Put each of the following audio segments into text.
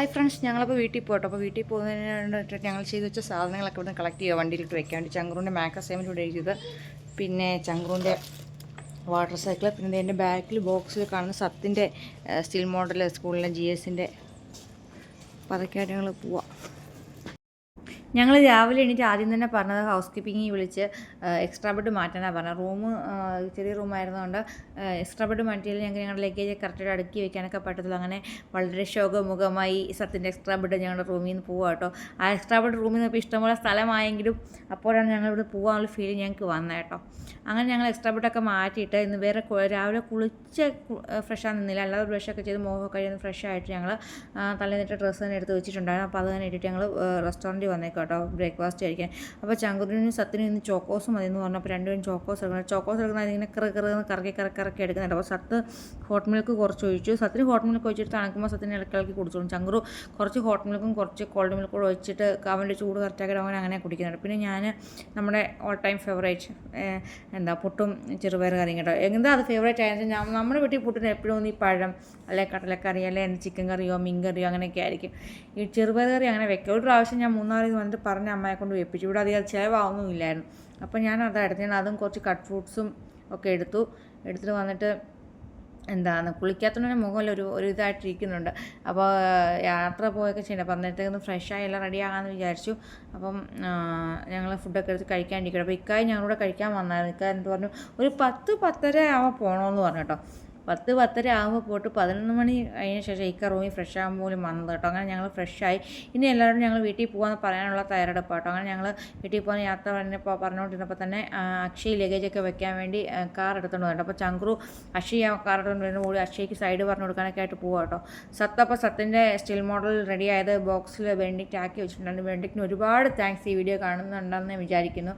Hi friends ഞങ്ങളപ്പോൾ വീട്ടിൽ പോട്ടോ. അപ്പോൾ വീട്ടിൽ പോകുന്നതിന് ഞങ്ങൾ ചെയ്ത് വെച്ച സാധനങ്ങളൊക്കെ ഇവിടുന്ന് കളക്ട് ചെയ്യുക വണ്ടിയിലിട്ട് വെക്കാണ്ട് ചങ്ക്രൂന്റെ മാക്ക് അസൈൻമെന്റ് ഇവിടെ എഴുതിയത്. പിന്നെ ചങ്ക്രൂന്റെ വാട്ടർ സൈക്കിൾ പിന്നെ എന്റെ ബാക്കിൽ ബോക്സിൽ കാണുന്ന സത്തിന്റെ സ്റ്റീൽ മോഡൽ സ്കൂളിലെ ജി എസിന്റെ അപ്പോൾ അതൊക്കെയായിട്ട് ഞങ്ങൾ പോവാം. ഞങ്ങൾ രാവിലെ എണീറ്റ് ആദ്യം തന്നെ പറഞ്ഞത് ഹൗസ് കീപ്പിംഗ് വിളിച്ച് എക്സ്ട്രാ ബെഡ് മാറ്റാനാണ് പറഞ്ഞത്. റൂം ചെറിയ റൂമായിരുന്നതുകൊണ്ട് എക്സ്ട്രാ ബെഡ് മാറ്റിയാൽ ഞങ്ങൾക്ക് ഞങ്ങളുടെ ലഗേജ് കറക്റ്റായിട്ട് അടുക്കി വെക്കാനൊക്കെ പറ്റത്തില്ല അങ്ങനെ വളരെ ശോകമുഖമായി സത്യന്റെ എക്സ്ട്രാ ബെഡ് ഞങ്ങളുടെ റൂമിൽ നിന്ന് പോവുക കേട്ടോ ആ എക്സ്ട്രാ ബെഡ് റൂമിൽ നിന്ന് ഇപ്പോൾ ഇഷ്ടംപോലെ സ്ഥലമായെങ്കിലും അപ്പോഴാണ് ഞങ്ങൾ ഇവിടെ പോകാനുള്ള ഫീൽ ഞങ്ങൾക്ക് വന്നത് കേട്ടോ അങ്ങനെ ഞങ്ങൾ എക്സ്ട്രാ ബെഡൊക്കെ മാറ്റിയിട്ട് ഇന്ന് വേറെ രാവിലെ കുളിച്ച് ഫ്രഷ് ആകുന്നില്ല നിന്നില്ല. അല്ലാതെ ബ്രഷൊക്കെ ചെയ്ത് കഴിയുന്ന ഫ്രഷ് ആയിട്ട് ഞങ്ങൾ തലേന്നിട്ട് ഡ്രസ്സ് തന്നെ എടുത്ത് വെച്ചിട്ടുണ്ടായിരുന്നു. അപ്പോൾ അത് തന്നെ ഇട്ടിട്ട് ഞങ്ങൾ റെസ്റ്റോറന്റിൽ വന്നേക്കാം കേട്ടോ ബ്രേക്ക്ഫാസ്റ്റ് കഴിക്കാൻ അപ്പോൾ ചങ്കുറിനും സത്തിനും ഇന്ന് ചോക്കോസ് മതി എന്ന് പറഞ്ഞപ്പോൾ രണ്ടുപേരും ചോക്കോസ് എടുക്കണം. ചോക്കോസ് എടുക്കുന്നത് അതിങ്ങനെ കറ കറന്ന് കറക്കി കറക്കി കറക്കി എടുക്കുന്നുണ്ട്. അപ്പോൾ സത്ത് ഹോട്ട് മിൽക്ക് കുറച്ച് ഒഴിച്ചു. സത്തിന് ഹോട്ട് മിൽക്ക് ഒഴിച്ചിട്ട് തണുക്കുമ്പോൾ സത്തിന് ഇളക്കിളക്കി കുടിച്ചോളും. ചങ്കുറു കുറച്ച് ഹോട്ട് മിൽക്കും കുറച്ച് കോൾഡ് മിൽക്കും കൂടെ ഒഴിച്ചിട്ട് അവന്റെ ചൂട് കറക്റ്റാക്കി അവൻ അങ്ങനെ കുടിക്കുന്നുണ്ട്. പിന്നെ ഞാൻ നമ്മുടെ ഓൾ ടൈം ഫേവറേറ്റ് എന്താ പുട്ടും ചെറുപയർ കറിയും കേട്ടോ. എന്താ അത് ഫേവറേറ്റ് ഞാൻ- നമ്മുടെ വീട്ടിൽ പുട്ടിന് എപ്പോഴും ഈ പഴം അല്ലെ കടലക്കറി അല്ലെ ചിക്കൻ കറിയോ മീൻ കറിയോ അങ്ങനെയൊക്കെ ആയിരിക്കും. ഈ ചെറുപയർ കറി അങ്ങനെ വെക്കുക ഒരു പ്രാവശ്യം ഞാൻ മൂന്നാറിൽ വന്നിട്ട് പറഞ്ഞ അമ്മയെ കൊണ്ട് വേപ്പിച്ചു. ഇവിടെ അധികം ചിലവാകുന്നുമില്ലായിരുന്നു അപ്പോൾ ഞാൻ അതായിരുന്നു ഞാൻ അതും കുറച്ച് കട്ട് ഫ്രൂട്ട്സും ഒക്കെ എടുത്തു. എടുത്തിട്ട് വന്നിട്ട് എന്താണ് കുളിക്കാത്തതിന്റെ മുഖമല്ല ഒരു ഒരു ഇതായിട്ടിരിക്കുന്നുണ്ട്. അപ്പോൾ യാത്ര പോയൊക്കെ ചെയ്യണം അപ്പം അന്നേരത്തേക്കൊന്ന് ഫ്രഷായി എല്ലാം റെഡി ആകാമെന്ന് വിചാരിച്ചു. അപ്പം ഞങ്ങൾ ഫുഡൊക്കെ എടുത്ത് കഴിക്കാണ്ടിരിക്കണം. അപ്പോൾ ഇക്കായി ഞങ്ങളൂടെ കഴിക്കാൻ വന്നായിരുന്നു. ഇക്കായ എന്ന് പറഞ്ഞു? ഒരു പത്ത് പത്തര ആവുമ്പോൾ പോകണമെന്ന് പറഞ്ഞു കേട്ടോ. പത്ത് പത്തര ആകുമ്പോൾ പോയിട്ട് പതിനൊന്ന് മണി കഴിഞ്ഞ ശേഷം ഇക്ക റൂമിൽ ഫ്രഷ് ആകാൻ പോലും വന്നത് കേട്ടോ. അങ്ങനെ ഞങ്ങൾ ഫ്രഷായി ഇനി എല്ലാവരും ഞങ്ങൾ വീട്ടിൽ പോകാമെന്ന് പറയാനുള്ള തയ്യാറെടുപ്പ് കേട്ടോ. അങ്ങനെ ഞങ്ങൾ വീട്ടിൽ പോകുന്ന യാത്ര പറഞ്ഞപ്പോൾ പറഞ്ഞുകൊണ്ടിരുന്നപ്പോൾ തന്നെ അക്ഷി അക്ഷയ് ലഗേജൊക്കെ വെക്കാൻ വേണ്ടി കാർ എടുത്തുകൊണ്ട് വന്നു അപ്പോൾ ചങ്ക്രു അക്ഷയ് ആ കാർ എടുത്തുകൊണ്ട് വരുന്ന കൂടി അക്ഷയ്ക്ക് സൈഡ് പറഞ്ഞു കൊടുക്കാനൊക്കെ ആയിട്ട് പോകാം കേട്ടോ. സത്ത് അപ്പോൾ സത്തിന്റെ സ്റ്റിൽ മോഡൽ റെഡി ആയത് ബോക്സിൽ വെണ്ടിക്റ്റ് ആക്കി വെച്ചിട്ടുണ്ടായിരുന്നു വെണ്ടിക്കിന് ഒരുപാട് താങ്ക്സ് ഈ വീഡിയോ കാണുന്നുണ്ടെന്ന് വിചാരിക്കുന്നു.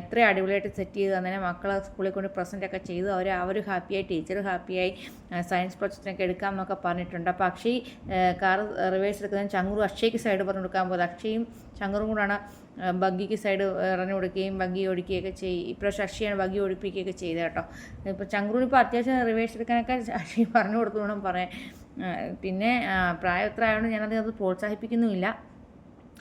ഇത്രയും അടിപൊളിയായിട്ട് സെറ്റ് ചെയ്ത് തന്നെ മക്കളെ സ്കൂളിൽ കൊണ്ട് പ്രസന്റ് ഒക്കെ ചെയ്തു. അവർ അവർ ഹാപ്പിയായി ടീച്ചർ ഹാപ്പിയായി സയൻസ് പ്രൊജക്റ്റിനൊക്കെ എടുക്കാം എന്നൊക്കെ പറഞ്ഞിട്ടുണ്ട്. അപ്പോൾ അക്ഷയ് കാർ റിവേഴ്സ് എടുക്കുന്നത് ചങ്ങൂർ അക്ഷയ്ക്ക് സൈഡ് പറഞ്ഞു കൊടുക്കാൻ പോകുന്നത്. അക്ഷയും ചങ്ങൂറും കൂടാണ് ബഗ്ഗിക്ക് സൈഡ് ഇറങ്ങി കൊടുക്കുകയും ബഗ്ഗി ഓടിക്കുകയൊക്കെ ചെയ്യും ഇപ്രാവശ്യം അക്ഷയാണ് ബഗ്ഗി ഓടിപ്പിക്കുകയൊക്കെ ചെയ്തത് കേട്ടോ. ഇപ്പോൾ ചങ്കുറിന് ഇപ്പോൾ അത്യാവശ്യം റിവേഴ്സ് എടുക്കാനൊക്കെ അക്ഷയ് പറഞ്ഞു കൊടുത്തു വേണം പറയാൻ. പിന്നെ പ്രായം എത്ര ആയതുകൊണ്ട് ഞാനത് അത് പ്രോത്സാഹിപ്പിക്കുന്നുമില്ല.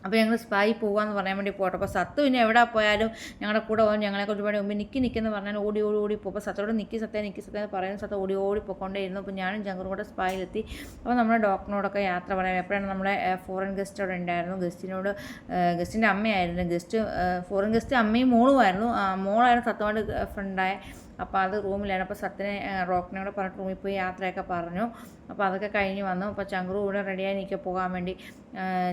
അപ്പോൾ ഞങ്ങൾ സ്പായി പോകാമെന്ന് പറയാൻ വേണ്ടി പോട്ടെ അപ്പോൾ സത്ത് പിന്നെ എവിടെ പോയാലും ഞങ്ങളുടെ കൂടെ പോകും ഞങ്ങളെ കുറച്ച് പാടി മുമ്പ് നിൽക്കി നിൽക്കുന്ന പറഞ്ഞാൽ ഓടി ഓടി ഓടി പോകും. അപ്പോൾ സത്തോട് നിൽക്കി സത്തേ നിൽക്കി സത്തേ എന്ന് പറയുന്ന സത്ത ഓടി ഓടി പോയിക്കൊണ്ടേയിരുന്നു. അപ്പോൾ ഞാനും ചങ്കറും കൂടെ സ്പായിലെത്തി. അപ്പോൾ നമ്മുടെ ഡോക്ടറിനോടൊക്കെ യാത്ര പറയാം. എപ്പോഴാണ് നമ്മുടെ ഫോറിൻ ഗസ്റ്റ് അവിടെ ഉണ്ടായിരുന്നു? ഗസ്റ്റിനോട് ഗസ്റ്റിന്റെ അമ്മയായിരുന്നു. ഗസ്റ്റ് ഫോറിൻ ഗസ്റ്റ് അമ്മയും മോളുമായിരുന്നു. മോളായിരുന്നു സത്തോട് ഫ്രണ്ടായ അപ്പോൾ അത് റൂമിലാണ്. അപ്പോൾ സത്യനെ റോക്കിനോട് പറഞ്ഞിട്ട് റൂമിൽ പോയി യാത്രയൊക്കെ പറഞ്ഞു. അപ്പോൾ അതൊക്കെ കഴിഞ്ഞ് വന്നു. അപ്പോൾ ചങ്കുറു കൂടെ റെഡിയായി നിൽക്കുക പോകാൻ വേണ്ടി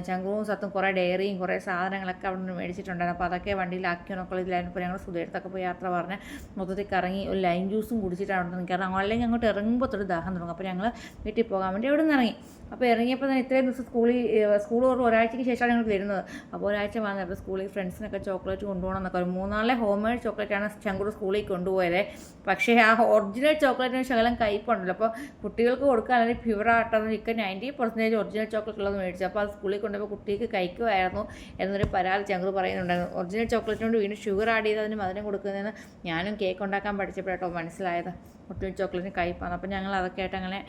ചങ്കുറും സത്തും കുറേ ഡയറിയും കുറേ സാധനങ്ങളൊക്കെ അവിടെ നിന്ന് മേടിച്ചിട്ടുണ്ടായിരുന്നു. അപ്പോൾ അതൊക്കെ വണ്ടിയിലാക്കി നോക്കളതിലായിരുന്നു ഇപ്പോൾ ഞങ്ങൾ സുധീരത്തൊക്കെ പോയി യാത്ര പറഞ്ഞ് മൊത്തത്തിൽ കറങ്ങി ഒരു ലൈൻ ജ്യൂസും കുടിച്ചിട്ടാണ് അവിടെ നിന്ന് കാരണം അല്ലെങ്കിൽ അങ്ങോട്ട് ഇറങ്ങുമ്പോൾ തൊട്ട് ദാഹം തുടങ്ങും. അപ്പോൾ ഞങ്ങൾ വീട്ടിൽ പോകാൻ വേണ്ടി അവിടെ നിന്ന് ഇറങ്ങി. അപ്പോൾ ഇറങ്ങിയപ്പോൾ തന്നെ ഇത്രയും ദിവസം സ്കൂളിൽ സ്കൂൾ തുറന്ന് ഒരാഴ്ചയ്ക്ക് ശേഷമാണ് ഞങ്ങൾ വരുന്നത്. അപ്പോൾ ഒരാഴ്ച വന്നത് അപ്പോൾ സ്കൂളിൽ ഫ്രണ്ട്സിനൊക്കെ ചോക്ലേറ്റ് കൊണ്ടുപോകണം എന്നൊക്കെ ഒരു മൂന്നാളിലെ ഹോം മെയ്ഡ് ചോക്ലേറ്റാണ് ചങ്കൂട് സ്കൂളിൽ കൊണ്ടുപോയത്. പക്ഷേ ആ ഒറിജിനൽ ചോക്ലേറ്റിന് ശകലം കയ്പുണ്ടല്ലോ. അപ്പോൾ കുട്ടികൾക്ക് കൊടുക്കാൻ അല്ലെങ്കിൽ പ്യുവറായിട്ടൊന്നും ഇക്ക നയന്റി പെർസെന്റേജ് ഒറിജിനൽ ചോക്ലേറ്റ് ഉള്ളത് മേടിച്ചു അപ്പോൾ അത് സ്കൂളിൽ കൊണ്ടുപോയി കുട്ടിക്ക് കഴിക്കുമായിരുന്നു എന്നൊരു പരാതി ചങ്കുറ് പറയുന്നുണ്ടായിരുന്നു. ഒറിജിനൽ ചോക്ലേറ്റിനോട് വീണ്ടും ഷുഗർ ആഡ് ചെയ്ത് അതിന് മധുരം കൊടുക്കുന്നതെന്ന് ഞാനും കേക്ക് ഉണ്ടാക്കാൻ പഠിച്ചപ്പോഴാട്ടോ മനസ്സിലായത്. ഒട്ടും ചോക്ലേറ്റിന് കയ്പാണ്. അപ്പോൾ ഞങ്ങൾ അതൊക്കെ ആയിട്ട് അങ്ങനെ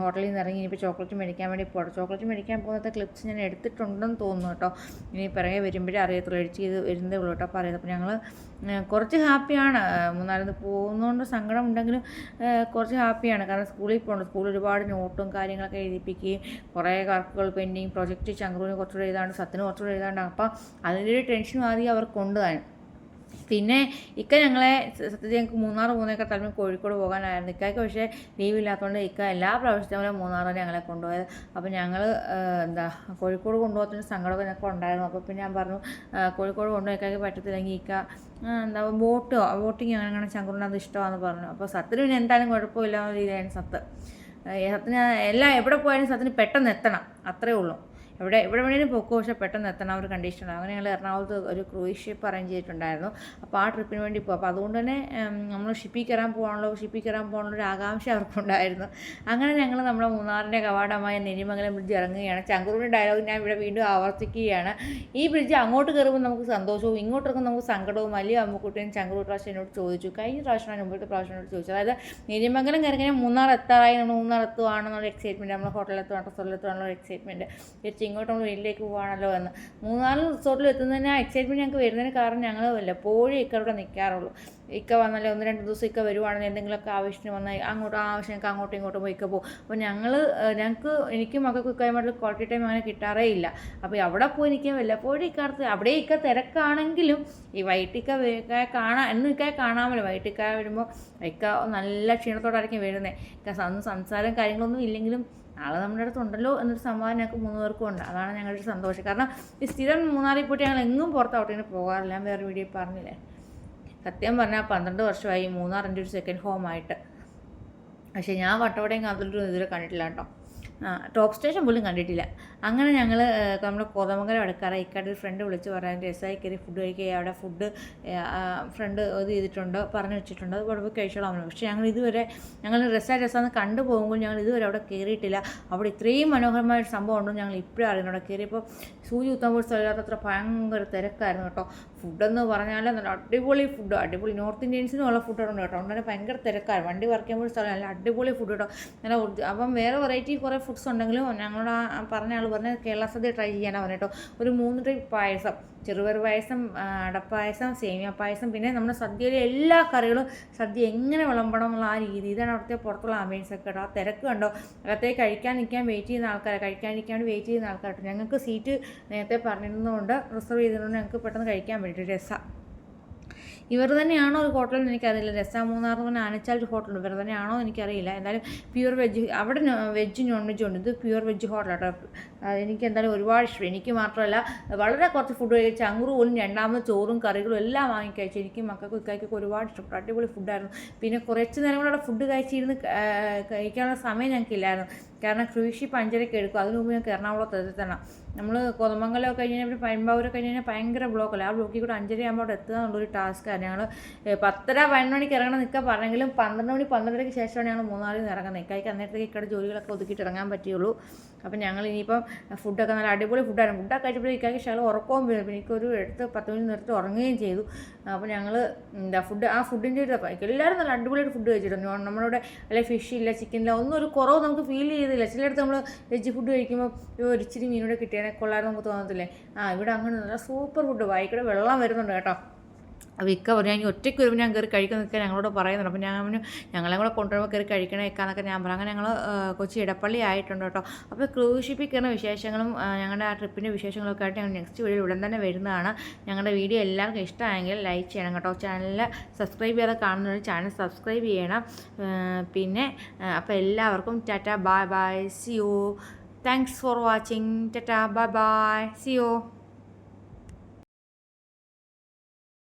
ഹോട്ടലിൽ നിന്ന് ഇറങ്ങി ഇനിയിപ്പോൾ ചോക്ലേറ്റ് മേടിക്കാൻ വേണ്ടി പോകണം ചോക്ലേറ്റ് മേടിക്കാൻ പോകുന്നത്തെ ക്ലിപ്സ് ഞാൻ എടുത്തിട്ടുണ്ടെന്ന് തോന്നുന്നു കേട്ടോ. ഇനി പിറകെ വരുമ്പോഴേ അറിയത്തുള്ളൂ എഡിറ്റ് ചെയ്ത് വരുന്നതേ ഉള്ളൂ കേട്ടോ അപ്പോൾ അറിയാം അപ്പോൾ ഞങ്ങൾ കുറച്ച് ഹാപ്പിയാണ് മൂന്നാലിന്ന് പോകുന്നതുകൊണ്ട് സങ്കടം ഉണ്ടെങ്കിലും കുറച്ച് ഹാപ്പിയാണ് കാരണം സ്കൂളിൽ പോകണം സ്കൂളിൽ ഒരുപാട് നോട്ടും കാര്യങ്ങളൊക്കെ എഴുതിപ്പിക്കുകയും കുറേ വർക്കുകൾ പെൻഡിങ് പ്രൊജക്റ്റ് ചങ്കുവിന് കുറച്ചുകൂടെ എഴുതാണ്ട് സത്തിന് കുറച്ചുകൂടെ എഴുതാണ്ട് അപ്പം അതിന്റെ ഒരു ടെൻഷൻ ആദ്യം അവർ താനും. പിന്നെ ഇക്ക ഞങ്ങളെ സത്യത്തിൽ ഞങ്ങൾക്ക് മൂന്നാർ പോകുന്നതൊക്കെ തലമുറ കോഴിക്കോട് പോകാനായിരുന്നു. ഇക്കയ്ക്ക് പക്ഷേ ലീവ് ഇല്ലാത്തതുകൊണ്ട് ഇക്ക എല്ലാ പ്രാവശ്യത്തെ പോലെ തന്നെ ഞങ്ങളെ കൊണ്ടുപോയത്. അപ്പോൾ ഞങ്ങൾ എന്താ കോഴിക്കോട് കൊണ്ടുപോകത്തിന് സങ്കടമൊക്കെ ഞങ്ങൾക്ക് ഉണ്ടായിരുന്നു. അപ്പോൾ പിന്നെ ഞാൻ പറഞ്ഞു കോഴിക്കോട് കൊണ്ടുപോയി ഇക്കയ്ക്ക് പറ്റത്തില്ലെങ്കിൽ ഇക്ക എന്താ ബോട്ട് ബോട്ടിങ് അങ്ങനെ അങ്ങനെ ചങ്കുറിന് അത് ഇഷ്ടമാണെന്ന് പറഞ്ഞു. അപ്പോൾ സത്തിന് പിന്നെ എന്തായാലും കുഴപ്പമില്ല എന്ന സത്ത്. സത്തിന് എല്ലാം എവിടെ പോയാലും സത്തിന് പെട്ടെന്ന് എത്തണം. അത്രേ ഉള്ളൂ. ഇവിടെ ഇവിടെ വേണേലും പൊക്കോ പക്ഷേ പെട്ടെന്ന് എത്തണം ഒരു കണ്ടീഷനാണ് അങ്ങനെ ഞങ്ങൾ എറണാകുളത്ത് ഒരു ക്രൂയിസ് ഷിപ്പ് അറേഞ്ച് ചെയ്തിട്ടുണ്ടായിരുന്നു. അപ്പോൾ ആ ട്രിപ്പിന് വേണ്ടി പോകും അപ്പോൾ അതുകൊണ്ട് തന്നെ നമ്മൾ ഷിപ്പിൽ കയറാൻ പോകാനുള്ള ഷിപ്പിൽ കയറാൻ പോകാനുള്ള ഒരു ആകാംക്ഷ അവർക്കുണ്ടായിരുന്നു. അങ്ങനെ ഞങ്ങൾ നമ്മുടെ മൂന്നാറിന്റെ കവാടമായ നെരിമംഗലം ബ്രിഡ്ജ് ഇറങ്ങുകയാണ്. ചങ്കുറിന്റെ ഡയലോഗ് ഞാൻ ഇവിടെ വീണ്ടും ആവർത്തിക്കുകയാണ്. ഈ ബ്രിഡ്ജ് അങ്ങോട്ട് കയറുമ്പോൾ നമുക്ക് സന്തോഷവും ഇങ്ങോട്ട് ഇറങ്ങുമ്പോൾ നമുക്ക് സങ്കടവും. വലിയ അമ്മക്കുട്ടിയും ചങ്കുറു പ്രാവശ്യം എന്നോട് ചോദിച്ചു. കഴിഞ്ഞ പ്രാവശ്യമാണ് മുമ്പത്തെ പ്രാവശ്യം എന്നോട് ചോദിച്ചു. അതായത് നെരിമംഗലം കയറി മൂന്നാർ എത്താറായി നമ്മൾ മൂന്നാർ എത്തുവാണെന്നുള്ള എക്സൈറ്റ്മെന്റ് നമ്മൾ ഹോട്ടലിലെത്തുവാണോ എത്തുവാനുള്ള എക്സൈറ്റ്മെന്റ് തിരിച്ച് ഇങ്ങോട്ട് നമ്മൾ വീട്ടിലേക്ക് പോകാണല്ലോ എന്ന്. മൂന്നാൽ റിസോർട്ടിൽ എത്തുന്നതിന് ആ എക്സൈറ്റ്മെന്റ് ഞങ്ങൾക്ക് വരുന്നതിന് കാരണം ഞങ്ങൾ വല്ലപ്പോഴും ഇക്ക അവിടെ നിൽക്കാറുള്ളൂ ഇക്ക വന്നാലേ ഒന്ന് രണ്ട് ദിവസം ഇക്ക വരുവാണെങ്കിൽ എന്തെങ്കിലുമൊക്കെ ആവശ്യത്തിന് വന്നാൽ അങ്ങോട്ട് ആ ആവശ്യം അങ്ങോട്ടും ഇങ്ങോട്ടും പോയി ഇക്ക പോകും. അപ്പോൾ ഞങ്ങൾ ഞങ്ങൾക്ക് എനിക്ക് മക്കൾക്ക് ഇക്കായിട്ട് ക്വാളിറ്റി ടൈം അങ്ങനെ കിട്ടാറേ ഇല്ല. അപ്പോൾ അവിടെ പോയി നിൽക്കാൻ വല്ലപ്പോഴും ഇക്കാലത്ത് അവിടെ ഇക്ക തിരക്കാണെങ്കിലും ഈ വൈകിട്ടിക്ക കാണാൻ എന്ന് ഇക്കായ കാണാമല്ലോ വൈകിട്ടിക്ക വരുമ്പോൾ ഇക്ക നല്ല ക്ഷീണത്തോടായിരിക്കും വരുന്നത് ഇക്ക സംസാരം കാര്യങ്ങളൊന്നും ഇല്ലെങ്കിലും ആൾ നമ്മുടെ അടുത്ത് ഉണ്ടല്ലോ എന്നൊരു സംഭവം ഞങ്ങൾക്ക് മൂന്ന് പേർക്കും ഉണ്ട്. അതാണ് ഞങ്ങളുടെ ഒരു സന്തോഷം. കാരണം ഈ സ്ഥിരം മൂന്നാറിൽ പോയിട്ട് ഞങ്ങൾ എങ്ങും പുറത്ത് ഔട്ടിന് പോകാറില്ല. വേറെ വീഡിയോ പറഞ്ഞില്ലേ? സത്യം പറഞ്ഞാൽ പന്ത്രണ്ട് വർഷമായി മൂന്നാറിന്റെ ഒരു സെക്കൻഡ് ഹോം ആയിട്ട്. പക്ഷേ ഞാൻ വട്ടവടയും കാത്തിട്ടും ഇതുവരെ കണ്ടിട്ടില്ല കേട്ടോ. ടോപ്പ് സ്റ്റേഷൻ പോലും കണ്ടിട്ടില്ല. അങ്ങനെ ഞങ്ങൾ നമ്മൾ കോതമംഗലം അടുക്കാറായി ഇക്കാട്ട് ഒരു ഫ്രണ്ട് വിളിച്ച് പറയാൻ രസമായി കയറി ഫുഡ് കഴിക്കുക അവിടെ ഫുഡ് ഫ്രണ്ട് ഇത് ചെയ്തിട്ടുണ്ടോ? പറഞ്ഞു വെച്ചിട്ടുണ്ടോ. അത് കുഴപ്പം കഴിച്ചോളാം. പക്ഷേ ഞങ്ങൾ ഇതുവരെ ഞങ്ങൾ രസമായ രസമെന്ന് കണ്ടു പോകുമ്പോൾ ഞങ്ങൾ ഇതുവരെ അവിടെ കയറിയിട്ടില്ല അവിടെ ഇത്രയും മനോഹരമായ ഒരു സംഭവം ഉണ്ടെന്ന് ഞങ്ങൾ ഇപ്പോഴും അറിയുന്നു അവിടെ കയറിയപ്പോൾ സൂചി കുത്താൻ സ്ഥലത്തത്ര ഭയങ്കര തിരക്കായിരുന്നു കേട്ടോ. ഫുഡെന്ന് പറഞ്ഞാൽ നല്ല അടിപൊളി ഫുഡ് അടിപൊളി നോർത്ത് ഇന്ത്യൻസിനും ഉള്ള ഫുഡ് ഉണ്ട് കേട്ടോ തന്നെ ഭയങ്കര തിരക്കാണ് വണ്ടി വർക്ക് ചെയ്യുമ്പോൾ സ്ഥലം നല്ല അടിപൊളി ഫുഡ് കേട്ടോ. നല്ല അപ്പം വേറെ വെറൈറ്റി കുറേ ഫുഡ്സ് ഉണ്ടെങ്കിലും ഞങ്ങളുടെ പറഞ്ഞ ആൾ പറഞ്ഞ കേരള സദ്യ ട്രൈ ചെയ്യാനാണ് പറഞ്ഞിട്ടോ ഒരു മൂന്ന് ടൈപ്പ് പായസം. ചെറുപയർ പായസം അടപ്പായസം സേമിയ പായസം പിന്നെ നമ്മുടെ സദ്യയിലെ എല്ലാ കറികളും സദ്യ എങ്ങനെ വിളമ്പണം എന്നുള്ള ആ രീതി. ഇതാണ് അവിടുത്തെ പുറത്തുള്ള ആംബിയൻസ് ഒക്കെ കേട്ടോ. ആ തിരക്ക് കണ്ടോ? അകത്തേക്ക് കഴിക്കാൻ നിൽക്കാൻ വെയിറ്റ് ചെയ്യുന്ന കഴിക്കാൻ കഴിക്കാനിരിക്കാൻ വെയിറ്റ് ചെയ്യുന്ന ആൾക്കാർ ഞങ്ങൾക്ക് സീറ്റ് നേരത്തെ പറഞ്ഞിരുന്നതുകൊണ്ട് റിസർവ് ചെയ്തതുകൊണ്ട് ഞങ്ങൾക്ക് പെട്ടെന്ന് കഴിക്കാൻ വേണ്ടിയിട്ട് രസമാണ് ഇവർ തന്നെയാണോ ഒരു ഹോട്ടൽ എന്ന് എനിക്കറിയില്ല. രസ മൂന്നാർ എന്ന് പറഞ്ഞാൽ ആനച്ചാൽ ഒരു ഹോട്ടൽ ഇവർ തന്നെയാണോ എനിക്കറിയില്ല. എന്തായാലും പ്യൂർ വെജ് അവിടെ വെജ് നോൺ വെജ് ഉണ്ട് ഇത് പ്യൂർ വെജ് ഹോട്ടലാട്ടോ. എനിക്ക് എന്തായാലും ഒരുപാട് ഇഷ്ടം. എനിക്ക് മാത്രമല്ല വളരെ കുറച്ച് ഫുഡ് കഴിച്ച് അങ്ങറും പോലും രണ്ടാമത് ചോറും കറികളും എല്ലാം വാങ്ങി കഴിച്ചു എനിക്ക് മക്കൾക്കും ഇക്കായ്ക്കൊക്കെ ഒരുപാട് ഇഷ്ടപ്പെട്ടു അടിപൊളി ഫുഡായിരുന്നു പിന്നെ കുറച്ച് നേരം കൂടെ അവിടെ ഫുഡ് കഴിച്ചിരുന്ന് കഴിക്കാനുള്ള സമയം ഞങ്ങൾക്കില്ലായിരുന്നു. കാരണം ക്രൂഷി ഷിപ്പ് അഞ്ചരയ്ക്ക് എടുക്കും. അതിനു മുമ്പ് ഞങ്ങൾക്ക് എറണാകുളത്ത് എത്തണം നമ്മൾ കോതമംഗലം കഴിഞ്ഞ് കഴിഞ്ഞാൽ പയൻപാവൂരൊക്കെ കഴിഞ്ഞ് കഴിഞ്ഞാൽ ഭയങ്കര ബ്ലോക്കല്ല? ആ ബ്ലോക്കിൽ കൂടെ അഞ്ചര ആകുമ്പോൾ അവിടെ എത്തുക എന്നുള്ളൊരു ടാസ്ക്കാണ് ഞങ്ങൾ പത്തര പതിനൊന്ന് മണിക്ക് ഇറങ്ങണം നിൽക്കാൻ പറഞ്ഞെങ്കിലും പന്ത്രണ്ട് മണി പന്ത്രണ്ടരയ്ക്ക് ശേഷമാണ് ഞങ്ങൾ മൂന്നാറിൽ നിന്ന് ഇറങ്ങുന്നത്. ഇക്കായ്ക്ക് അന്നേരത്തേക്ക് ഇക്കടെ ജോലികളൊക്കെ ഒതുക്കിയിട്ട് ഇറങ്ങാൻ പറ്റുള്ളൂ അപ്പം ഞങ്ങൾ ഇനിയിപ്പം ഫുഡൊക്കെ നല്ല അടിപൊളി ഫുഡായിരുന്നു. ഫുഡൊക്കെ കഴിച്ചപ്പോൾ ഇക്കായ്ക്ക് ശകലം ഉറക്കവും പിന്നെ എനിക്കൊരു എടുത്ത് പത്ത് മണി നിർത്തി ഉറങ്ങുകയും ചെയ്തു. അപ്പോൾ ഞങ്ങൾ എന്താ ഫുഡ് ആ ഫുഡിന്റെ ഒരു എല്ലാവരും നല്ല അടിപൊളിയായിട്ട് ഫുഡ് കഴിച്ചിട്ടുണ്ട്. നമ്മളിവിടെ അല്ലെങ്കിൽ ഫിഷ് ഇല്ല ചിക്കൻ ഇല്ല ഒന്നും ഒരു കുറവ് നമുക്ക് ഫീൽ ചെയ്തില്ല. ചിലയിടത്ത് നമ്മൾ വെജ് ഫുഡ് കഴിക്കുമ്പോൾ ഒരു ഇച്ചിരി മീനോടെ കിട്ടിയാൽ കൊള്ളായിരുന്നു നമുക്ക് തോന്നത്തില്ലേ? ആ ഇവിടെ അങ്ങനെ നല്ല സൂപ്പർ ഫുഡ് വായിക്കൂടെ വെള്ളം വരുന്നുണ്ട് കേട്ടോ. അപ്പോൾ ഇക്ക പറഞ്ഞു ഒറ്റയ്ക്ക് വരുമ്പോൾ ഞാൻ കയറി കഴിക്കുന്ന നിൽക്കാൻ ഞങ്ങളോട് പറയുന്നുണ്ട്. അപ്പോൾ ഞാൻ പറഞ്ഞു ഞങ്ങളെ കൂടെ കൊണ്ടുവരുമ്പോൾ കയറി കഴിക്കണേ ഇക്കാന്നൊക്കെ ഞാൻ പറഞ്ഞു. അങ്ങനെ ഞങ്ങൾ കൊച്ചി ഇടപ്പള്ളി ആയിട്ടുണ്ട് കേട്ടോ. അപ്പോൾ ക്രൂസ് ഷിപ്പിൽ വിശേഷങ്ങളും ഞങ്ങളുടെ ആ ട്രിപ്പിന്റെ വിശേഷങ്ങളൊക്കെ ആയിട്ട് ഞങ്ങൾ നെക്സ്റ്റ് വീഡിയോ ഉടൻ തന്നെ വരുന്നതാണ്. ഞങ്ങളുടെ വീഡിയോ എല്ലാവർക്കും ഇഷ്ടമായെങ്കിൽ ലൈക്ക് ചെയ്യണം കേട്ടോ. ചാനൽ സബ്സ്ക്രൈബ് ചെയ്യാതെ കാണുന്നവർ ചാനൽ സബ്സ്ക്രൈബ് ചെയ്യണം. പിന്നെ അപ്പോൾ എല്ലാവർക്കും tata bye bye see you. Thanks for watching. Tata. Bye bye. See you.